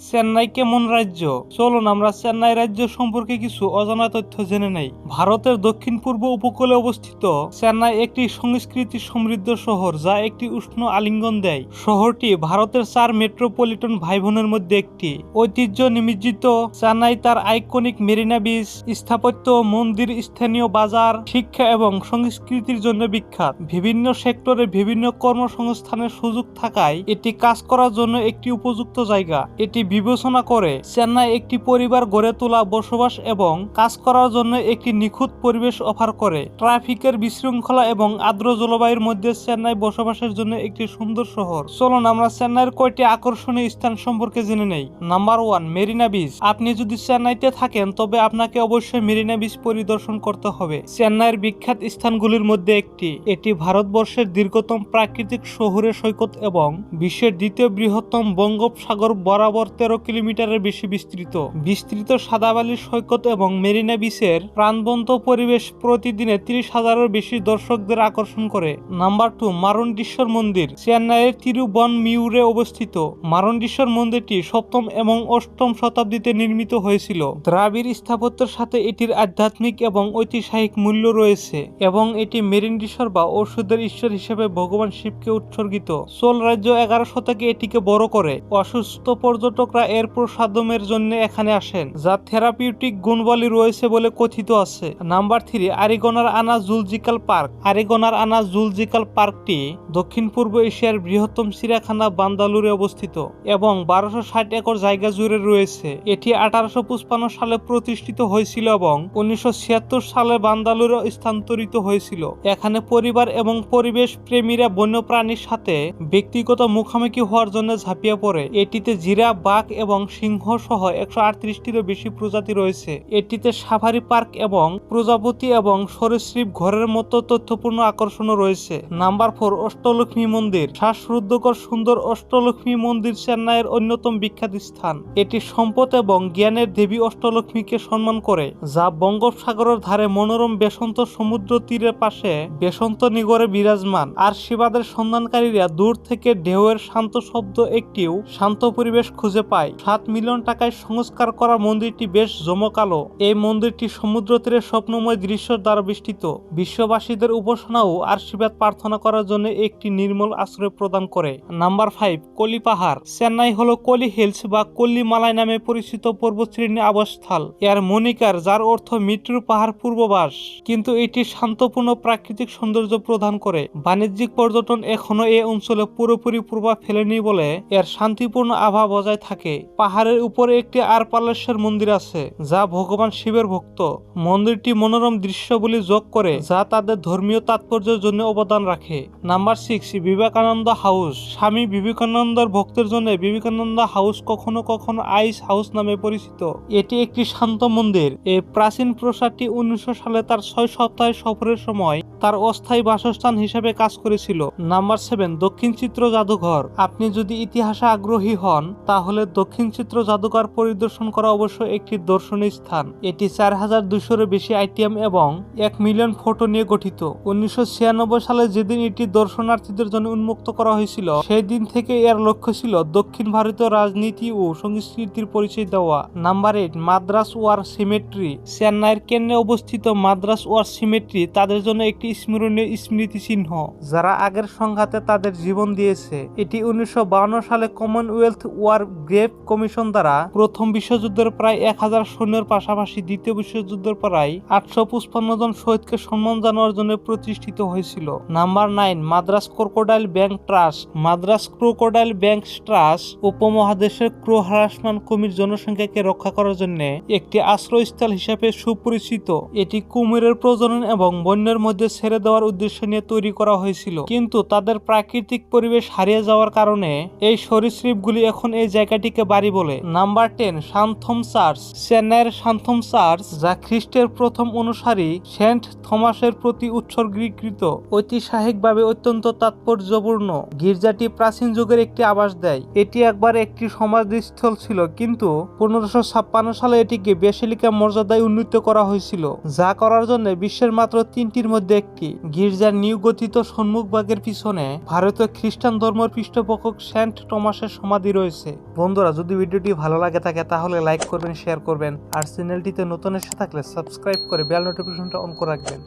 চেন্নাই কেমন রাজ্য? চলুন, আমরা চেন্নাই রাজ্য সম্পর্কে কিছু অজানা তথ্য জেনে নেই। ভারতের দক্ষিণ পূর্ব উপকূলে অবস্থিত চেন্নাই একটি সংস্কৃতি সমৃদ্ধ শহর যা একটি উষ্ণ আলিঙ্গন দেয়। শহরটি ভারতের চার মেট্রোপলিটন ভাই বোনের মধ্যে একটি। ঐতিহ্য নিমজ্জিত চেন্নাই তার আইকনিক মেরিনা বিচ, স্থাপত্য, মন্দির, স্থানীয় বাজার, শিক্ষা এবং সংস্কৃতির জন্য বিখ্যাত। বিভিন্ন সেক্টরে বিভিন্ন কর্মসংস্থানের সুযোগ থাকায় এটি কাজ করার জন্য একটি উপযুক্ত জায়গা। এটি বিবেচনা করে চেন্নাই একটি পরিবার গড়ে তোলা বসবাস এবং কাজ করার জন্য একটি নিখুঁত পরিবেশ অফার করে। ট্রাফিকের বিশৃঙ্খলা এবং আর্দ্র জলবায়ুর মধ্যে চেন্নাই বসবাসের জন্য একটি সুন্দর শহর। চলুন আমরা চেন্নাইয়ের কয়টি আকর্ষণীয় স্থান সম্পর্কে জেনে নেই। Number one, Marina beach. আপনি যদি চেন্নাইতে থাকেন, তবে আপনাকে অবশ্যই মেরিনা বিচ পরিদর্শন করতে হবে। চেন্নাইয়ের বিখ্যাত স্থানগুলির মধ্যে একটি। এটি ভারতবর্ষের দীর্ঘতম প্রাকৃতিক শহুরে সৈকত এবং বিশ্বের দ্বিতীয় বৃহত্তম বঙ্গোপসাগর বরাবর তেরো কিলোমিটারের বেশি বিস্তৃত। বিস্তৃত সাদাবালির সৈকত এবং মেরিনা বিচের প্রাণবন্ত পরিবেশ প্রতিদিনে তিরিশ হাজারের বেশি দর্শকদের আকর্ষণ করে। নাম্বার টু মারুন্ডিশ্বর মন্দির, চেন্নাইয়ের তিরুবন মিউরে অবস্থিত। মারুন্ডিশ্বর মন্দিরটি সপ্তম এবং অষ্টম শতাব্দীতে নির্মিত হয়েছিল। দ্রাবিড় স্থাপত্যের সাথে এটির আধ্যাত্মিক এবং ঐতিহাসিক মূল্য রয়েছে এবং এটি মেরিন্ডিশ্বর বা ঔষধের ঈশ্বর হিসেবে ভগবান শিবকে উৎসর্গিত। সোল রাজ্য এগারো শতকে এটিকে বড় করে। অসুস্থ পর্যটকরা এর প্রসাদমের জন্য এখানে আসেন, যা থেরাপিউটিক গুণবলী রয়েছে বলে কথিত আছে। নাম্বার থ্রি, আরিগোনার আনা জুলজিক্যাল পার্ক। আরিগোনার আনা জুলজিক্যাল পার্কটি দক্ষিণ পূর্ব এশিয়ার বৃহত্তম চিড়িয়াখানা বান্দালুরে অবস্থিত এবং বারোশো ষাট একর জায়গা জুড়ে রয়েছে। এটি আঠারোশো সালে প্রতিষ্ঠিত হয়েছিল এবং উনিশশো ছিয়াত্তর সালে বান্দালুরে স্থানান্তরিত হয়েছিল। এখানে পরিবার এবং পরিবেশ প্রেমীরা বন্যপ্রাণীর সাথে ব্যক্তিগত মুখোমুখি হওয়ার জন্য ঝাঁপিয়ে পড়ে। এটিতে জিরা বাঘ এবং সিংহ সহ একশো আটত্রিশটিরও বেশি প্রজাতি রয়েছে। এটিতে সাফারি পার্ক এবং প্রজাপতি এবং সরীসৃপ ঘরের মতো তথ্যপূর্ণ আকর্ষণও রয়েছে। নাম্বার ফোর, অষ্টলক্ষ্মী মন্দির। শ্বাসরুদ্ধকর সুন্দর অষ্টলক্ষ্মী মন্দির চেন্নাইয়ের অন্যতম বিখ্যাত স্থান। এটি সম্পদ এবং জ্ঞানের দেবী অষ্টলক্ষ্মীকে সম্মান করে, যা বঙ্গোপসাগরের ধারে মনোরম বেসন্ত সমুদ্র তীরের পাশে বেসন্ত নিগরে বিরাজমান। আর শিবাদের সন্ধানকারীরা দূর থেকে ঢেউয়ের শান্ত শব্দ একটিও শান্ত পরিবেশ খুঁজে পায়। সাত মিলিয়ন টাকায় সংস্কার করা মন্দিরটি বেশ জমকালো। এই মন্দিরটি সমুদ্র তীরের স্বপ্নময় দৃশ্য দ্বারা বেষ্টিত। বিশ্ববাসীদের উপাসনা ও আশীর্বাদ প্রার্থনা করার জন্য একটি নির্মল আশ্রয় প্রদান করে। নাম্বার ফাইভ, কলি পাহাড়। চেন্নাই হলো কলি হিলস বা কল্লি মালাই নামে পরিচিত পর্বতশ্রেণী আবাসস্থল। এর মনিকার যার অর্থ মৃত্যুর পাহাড় পূর্ববাস। কিন্তু এটি শান্তপূর্ণ প্রাকৃতিক সৌন্দর্য প্রদান করে। বাণিজ্যিক পর্যটন এখনও এই অঞ্চলে পুরোপুরি প্রভাব ফেলেনি বলে এর শান্তিপূর্ণ আভা বজায় থাকে। পাহাড়ের উপরে একটি আরপালেশ্বর মন্দির আছে, যা ভগবান শিবের ভক্ত। মন্দিরটি মনোরম দৃশ্যগুলি যোগ করে, যা তাদের ধর্মীয় তাৎপর্যের জন্য অবদান রাখে। Number six, Vivekananda house. স্বামী বিবেকানন্দর ভক্তের জন্য বিবেকানন্দ হাউস কখনো কখনো আইস হাউস নামে পরিচিত। এটি একটি শান্ত মন্দির। এই প্রাচীন প্রসাদটি উনিশশো সালে তার ছয় সপ্তাহের সফরের সময় তার অস্থায়ী বাসস্থান হিসেবে কাজ করেছিল। নাম্বার সেভেন, দক্ষিণ চিত্র জাদুঘর। আপনি যদি ইতিহাসে আগ্রহী হন, তাহলে দক্ষিণ চিত্র জাদুঘর পরিদর্শন করা অবশ্য একটি দর্শনীয় স্থান। এটি চার হাজার দুশোর বেশি আইটেম এবং এক মিলিয়ন ফটো নিয়ে গঠিত। উনিশশো ছিয়ানব্বই সালে যেদিন এটি দর্শনার্থীদের জন্য উন্মুক্ত করা হয়েছিল সেই দিন থেকে এর লক্ষ্য ছিল দক্ষিণ ভারতীয় রাজনীতি ও সংস্কৃতির পরিচয় দেওয়া। Number eight, Madras war cemetery. চেন্নাইয়ের কেন্দ্রে অবস্থিত মাদ্রাস ওয়ার সিমেট্রি তাদের জন্য একটি স্মরণীয় স্মৃতি চিহ্ন যারা আগের সংঘাতে তাদের জীবন দিয়েছে। এটি উনিশশো সালে কমনওয়েলথ ওয়ার গ্রেভ কমিশন দ্বারা প্রথম বিশ্বযুদ্ধের প্রায় এক হাজার সৈন্যের পাশাপাশি দ্বিতীয় বিশ্বযুদ্ধের প্রায় আটশো পঁচপান্ন জন শহীদকে সম্মান জানানোর জন্য প্রতিষ্ঠিত হয়েছিল। Number nine, Madras crocodile bank trust. Madras crocodile bank trust উপমহাদেশের ক্রো হ্রাসমান কুমির জনসংখ্যাকে রক্ষা করার জন্য একটি আশ্রয়স্থল হিসেবে সুপরিচিত। এটি কুমিরের প্রজনন এবং বন্যের মধ্যে ছেড়ে দেওয়ার উদ্দেশ্য নিয়ে তৈরি করা হয়েছিল। কিন্তু তাদের প্রাকৃতিক পরিবেশ হারিয়ে যাওয়ার কারণে এই সরীসৃপগুলি এখন এই জায়গাটিকে বাড়ি বলে। নাম্বার টেন শান্থম চার্চ চেন্নাইয়ের শান্থম চার্চ যা খ্রিস্টের প্রথম অনুসারী সেন্ট থমাসের প্রতি উৎসর্গীকৃত। ঐতিহাসিকভাবে অত্যন্ত তাৎপর্যপূর্ণ। গির্জাটি প্রাচীন যুগের একটি আবাস দেয়। এটি একবার একটি সমাধিস্থল ছিল, কিন্তু পনেরোশো ছাপ্পান্ন সালে এটিকে বেসিলিকা মর্যাদায় উন্নীত করা হয়েছিল, যা করার জন্য বিশ্বের মাত্র তিনটির মধ্যে একটি। গির্জার নিউ গঠিত সম্মুখভাগের পিছনে ভারতীয় খ্রিস্টান ধর্মের পৃষ্ঠপোষক সেন্ট টমাসের সমাধি রয়েছে। বন্ধুরা, যদি ভিডিওটি ভালো লাগে থাকে, তাহলে লাইক করবেন শেয়ার করবেন, আর চ্যানেলটিতে নতুন এসে থাকলে সাবস্ক্রাইব করে বেল নোটিফিকেশনটা অন করে রাখবেন।